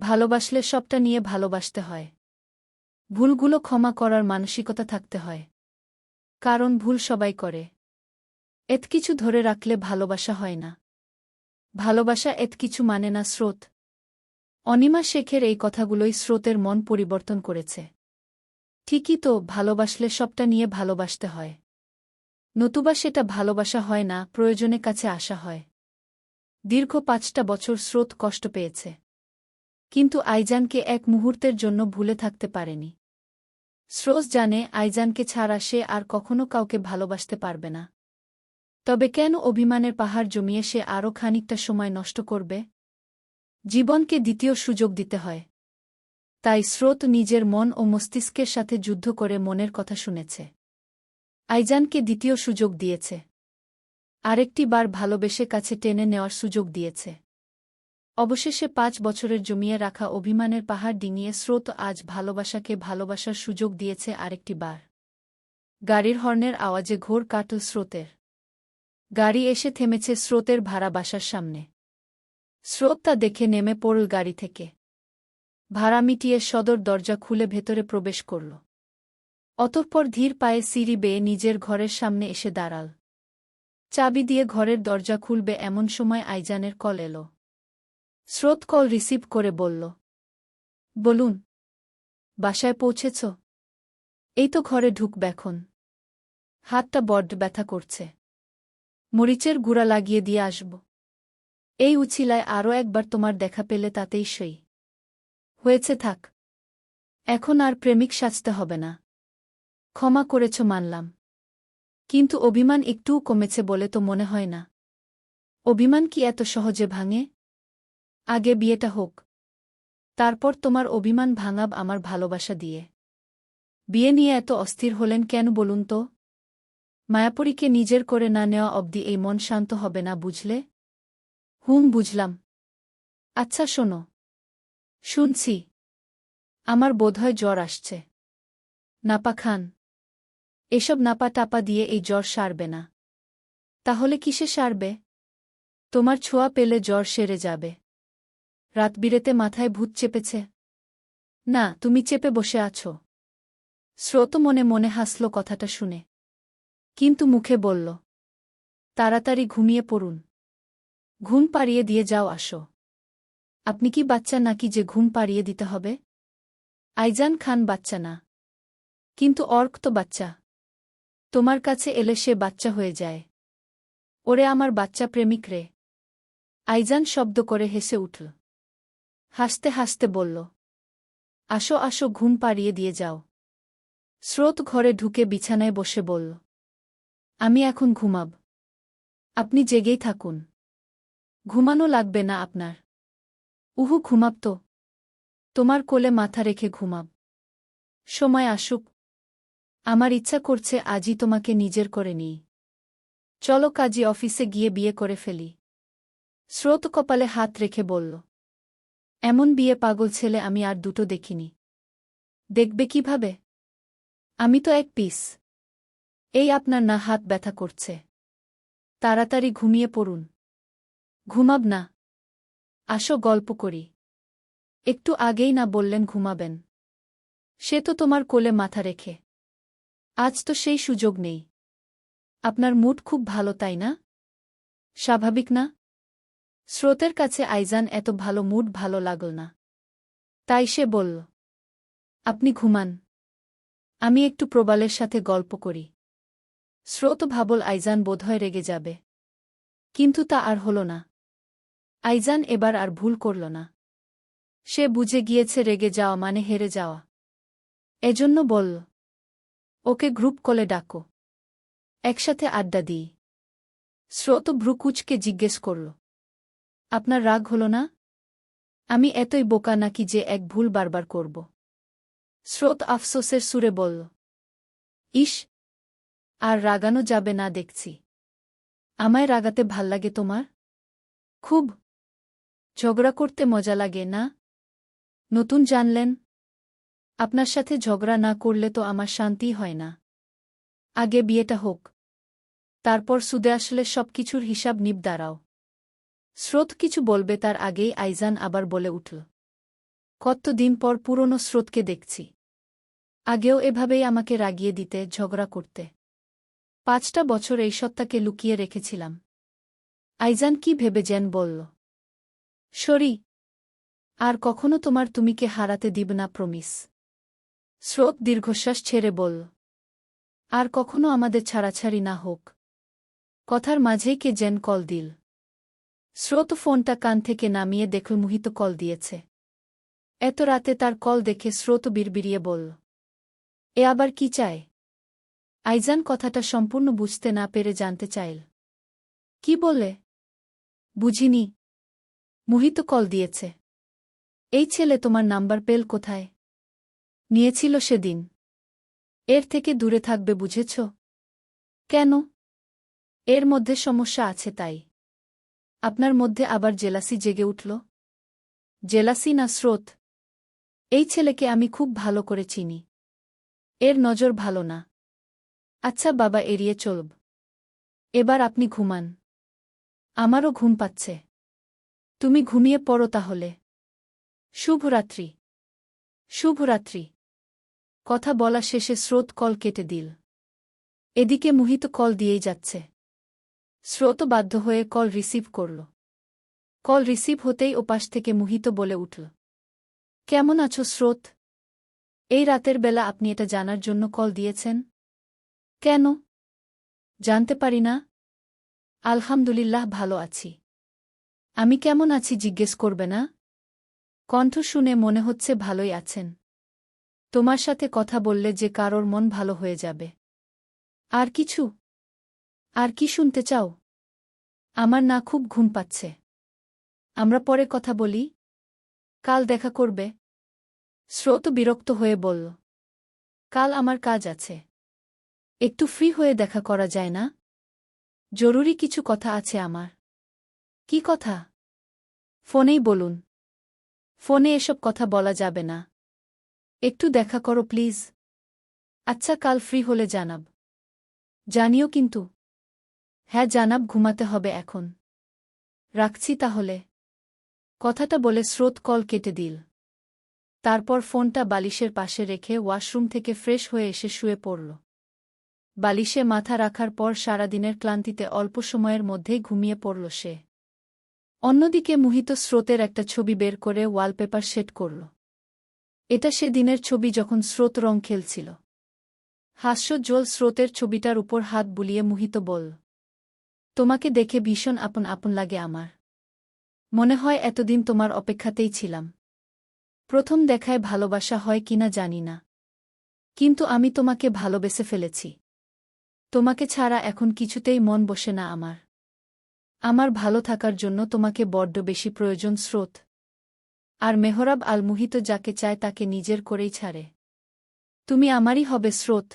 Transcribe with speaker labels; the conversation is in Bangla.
Speaker 1: ভালোবাসলে সবটা নিয়ে ভালোবাসতে হয়। ভুলগুলো ক্ষমা করার মানসিকতা থাকতে হয়। কারণ ভুল সবাই করে। এত কিছু ধরে রাখলে ভালোবাসা হয় না। ভালোবাসা এত কিছু মানে না স্রোত। অনিমা শেখের এই কথাগুলোই স্রোতের মন পরিবর্তন করেছে। ঠিকই তো, ভালোবাসলে সবটা নিয়ে ভালোবাসতে হয়। নতুবা সেটা ভালোবাসা হয় না, প্রয়োজনে কাছে আসা হয়। দীর্ঘ পাঁচটা বছর স্রোত কষ্ট পেয়েছে। কিন্তু আইজানকে এক মুহূর্তের জন্য ভুলে থাকতে পারেনি। স্রোত জানে আইজানকে ছাড়া সে আর কখনো কাউকে ভালোবাসতে পারবে না। তবে কেন অভিমানের পাহাড় জমিয়ে সে আরও খানিকটা সময় নষ্ট করবে? জীবনকে দ্বিতীয় সুযোগ দিতে হয়। তাই স্রোত নিজের মন ও মস্তিষ্কের সাথে যুদ্ধ করে মনের কথা শুনেছে। আইজানকে দ্বিতীয় সুযোগ দিয়েছে। আরেকটি বার ভালোবেসে কাছে টেনে নেওয়ার সুযোগ দিয়েছে। অবশেষে পাঁচ বছরের জমিয়ে রাখা অভিমানের পাহাড় ডিঙিয়ে স্রোত আজ ভালোবাসাকে ভালোবাসার সুযোগ দিয়েছে আরেকটি বার। গাড়ির হর্নের আওয়াজে ঘোর কাটল স্রোতের। গাড়ি এসে থেমেছে স্রোতের ভাড়া বাসার সামনে। স্রোত তা দেখে নেমে পড়ল গাড়ি থেকে। ভাড়া মিটিয়ে সদর দরজা খুলে ভেতরে প্রবেশ করল। অতঃপর ধীর পায়ে সিঁড়ি বেয়ে নিজের ঘরের সামনে এসে দাঁড়াল। চাবি দিয়ে ঘরের দরজা খুলবে এমন সময় আইজানের কল এল। স্রোত কল রিসিভ করে বলল, বলুন, বাসায় পৌঁছেছ? এই তো ঘরে ঢুকব এখন। হাতটা বড্ড ব্যথা করছে। মরিচের গুড়া লাগিয়ে দিয়ে আসব। এই উছিলায় আরও একবার তোমার দেখা পেলে তাতেই সই। হয়েছে থাক। এখন আর প্রেমিক সাজতে হবে না। ক্ষমা করেছ মানলাম। কিন্তু অভিমান একটুও কমেছে বলে তো মনে হয় না। অভিমান কি এত সহজে ভাঙে? আগে বিয়েটা হোক। তারপর তোমার অভিমান ভাঙাব আমার ভালোবাসা দিয়ে। বিয়ে নিয়ে এত অস্থির হলেন কেন বলুন তো? মায়াপুরীকে নিজের করে না নেওয়া অবধি এই মন শান্ত হবে না বুঝলে? হুম, বুঝলাম। আচ্ছা শোনো। শুনছি। আমার বোধহয় জ্বর আসছে। নাপা খান। এসব নাপা টাপা দিয়ে এই জ্বর সারবে না। তাহলে কিসে সারবে? তোমার ছোঁয়া পেলে জ্বর সেরে যাবে। রাত বিরেতে মাথায় ভূত চেপেছে। না, তুমি চেপে বসে আছো। স্রোত মনে মনে হাসল কথাটা শুনে। কিন্তু মুখে বলল, তাড়াতাড়ি ঘুমিয়ে পড়ুন। ঘুম পাড়িয়ে দিয়ে যাও, আসো। আপনি কি বাচ্চা নাকি যে ঘুম পাড়িয়ে দিতে হবে? আইজান খান বাচ্চা না। কিন্তু অর্ক তো বাচ্চা। তোমার কাছে এলে সে বাচ্চা হয়ে যায়। ওরে আমার বাচ্চা প্রেমিক রে। আইজান শব্দ করে হেসে উঠল। হাসতে হাসতে বলল, আসো আসো, ঘুম পাড়িয়ে দিয়ে যাও। স্রোত ঘরে ঢুকে বিছানায় বসে বলল, আমি এখন ঘুমাব। আপনি জেগেই থাকুন। ঘুমানো লাগবে না আপনার। উহু, ঘুমাব তো। তোমার কোলে মাথা রেখে ঘুমাব। সময় আসুক। আমার ইচ্ছা করছে আজই তোমাকে নিজের করে নিই। চলো কাজী অফিসে গিয়ে বিয়ে করে ফেলি। স্রোত কপালে হাত রেখে বলল এমন বিয়ে পাগল ছেলে আমি আর দুটো দেখিনি। দেখবে কীভাবে? আমি তো এক পিস। এই আপনার না হাত ব্যথা করছে। তাড়াতাড়ি ঘুমিয়ে পড়ুন। ঘুমাব না। আসো গল্প করি। একটু আগেই না বললেন ঘুমাবেন। সে তো তোমার কোলে মাথা রেখে। আজ তো সেই সুযোগ নেই। আপনার মুড খুব ভালো, তাই না? স্বাভাবিক না? স্রোতের কাছে আইজান এত ভালো মুড ভালো লাগল না। তাই সে বলল, আপনি ঘুমান। আমি একটু প্রবালের সাথে গল্প করি। স্রোত ভাবল আইজান বোধহয় রেগে যাবে। কিন্তু তা আর হল না। আইজান এবার আর ভুল করল না। সে বুঝে গিয়েছে রেগে যাওয়া মানে হেরে যাওয়া। এজন্য বলল, ওকে গ্রুপ কলে ডাকো। একসাথে আড্ডা দিই। স্রোত ভ্রুকুচকে জিজ্ঞেস করল আপনার রাগ হল না? আমি এতই বোকা নাকি যে এক ভুল বারবার করব? স্রোত আফসোসের সুরে বলল ইস আর রাগানো যাবে না দেখছি। আমায় রাগাতে ভালো লাগে তোমার? খুব। ঝগড়া করতে মজা লাগে না? নতুন জানলেন? আপনার সাথে ঝগড়া না করলে তো আমার শান্তি হয় না। আগে বিয়েটা হোক। তারপর সুদে আসলে সব কিছুর হিসাব নিব, দাঁড়াও। স্রোত কিছু বলবে তার আগেই আইজান আবার বলে উঠল, কতদিন পর পুরনো স্রোতকে দেখছি। আগেও এভাবেই আমাকে রাগিয়ে দিতে, ঝগড়া করতে। পাঁচটা বছর এই সত্তাকে লুকিয়ে রেখেছিলাম। আইজান কি ভেবে জেন বলল, সরি, আর কখনো তোমার তুমিকে হারাতে দিব না, প্রমিস। স্রোত দীর্ঘশ্বাস ছেড়ে বলল, আর কখনো আমাদের ছাড়াছাড়ি না হোক। কথার মাঝেই কে যেন কল দিল। স্রোত ফোনটা কান থেকে নামিয়ে দেখল মুহিত কল দিয়েছে। এত রাতে তার কল দেখে স্রোত বিড়বিড়িয়ে বলল, এ আবার কি চায়? আইজান কথাটা সম্পূর্ণ বুঝতে না পেরে জানতে চাইল, কি বলে? বুঝিনি। মুহিত কল দিয়েছে, এই ছেলে তোমার নাম্বার পেল কোথায়? নিয়েছিল সেদিন। এর থেকে দূরে থাকবে, বুঝেছ? কেন? এর মধ্যে সমস্যা আছে তাই। আপনার মধ্যে আবার জেলাসি জেগে উঠল। জেলাসি না স্রোত? এই ছেলেকে আমি খুব ভালো করে চিনি। এর নজর ভালো না। আচ্ছা বাবা, এড়িয়ে চলব। এবার আপনি ঘুমান। আমারও ঘুম পাচ্ছে। তুমি ঘুমিয়ে পড়ো তাহলে। শুভরাত্রি। শুভরাত্রি। কথা বলা শেষে স্রোত কল কেটে দিল। এদিকে মুহিত কল দিয়েই যাচ্ছে। স্রোত বাধ্য হয়ে কল রিসিভ করল। কল রিসিভ হতেই ওপাশ থেকে মুহিত বলে উঠল, কেমন আছো স্রোত? এই রাতের বেলা আপনি এটা জানার জন্য কল দিয়েছেন? কেন? জানতে পারি না। আলহামদুলিল্লাহ ভালো আছি। আমি কেমন আছি জিজ্ঞেস করবে না? কণ্ঠ শুনে মনে হচ্ছে ভালোই আছেন। তোমার সাথে কথা বললে যে কারোর মন ভালো হয়ে যাবে। আর কিছু? আর কি শুনতে চাও? আমার না খুব ঘুম পাচ্ছে। আমরা পরে কথা বলি। কাল দেখা করবে। স্রোত বিরক্ত হয়ে বলল, কাল আমার কাজ আছে। একটু ফ্রি হয়ে দেখা করা যায় না? জরুরি কিছু কথা আছে আমার। কি কথা? ফোনেই বলুন। ফোনে এসব কথা বলা যাবে না। একটু দেখা করো, প্লিজ। আচ্ছা কাল ফ্রি হলে জানাব। জানিও কিন্তু। হ্যাঁ জানাব, ঘুমাতে হবে এখন। রাখছি তাহলে। কথাটা বলে স্রোত কল কেটে দিল। তারপর ফোনটা বালিশের পাশে রেখে ওয়াশরুম থেকে ফ্রেশ হয়ে এসে শুয়ে পড়ল। বালিশে মাথা রাখার পর সারাদিনের ক্লান্তিতে অল্প সময়ের মধ্যেই ঘুমিয়ে পড়ল সে। অন্যদিকে মুহিত স্রোতের একটা ছবি বের করে ওয়ালপেপার সেট করল। এটা সে দিনের ছবি যখন স্রোত রং খেলছিল। হাস্যজ্জ্বল স্রোতের ছবিটার উপর হাত বুলিয়ে মুহিত বল তোমাকে দেখে ভীষণ আপন আপন লাগে আমার। মনে হয় এতদিন তোমার অপেক্ষাতেই ছিলাম। প্রথম দেখায় ভালোবাসা হয় কিনা জানি না। কিন্তু আমি তোমাকে ভালোবেসে ফেলেছি। তোমাকে ছাড়া এখন কিছুতেই মন বসে না আমার। আমার ভালো থাকার জন্য তোমাকে বড্ড বেশি প্রয়োজন স্রোত। আর মেহরাব আল মুহিত যাকে চায় তাকে নিজের করেই ছাড়ে। তুমি আমারই হবে স্রোত।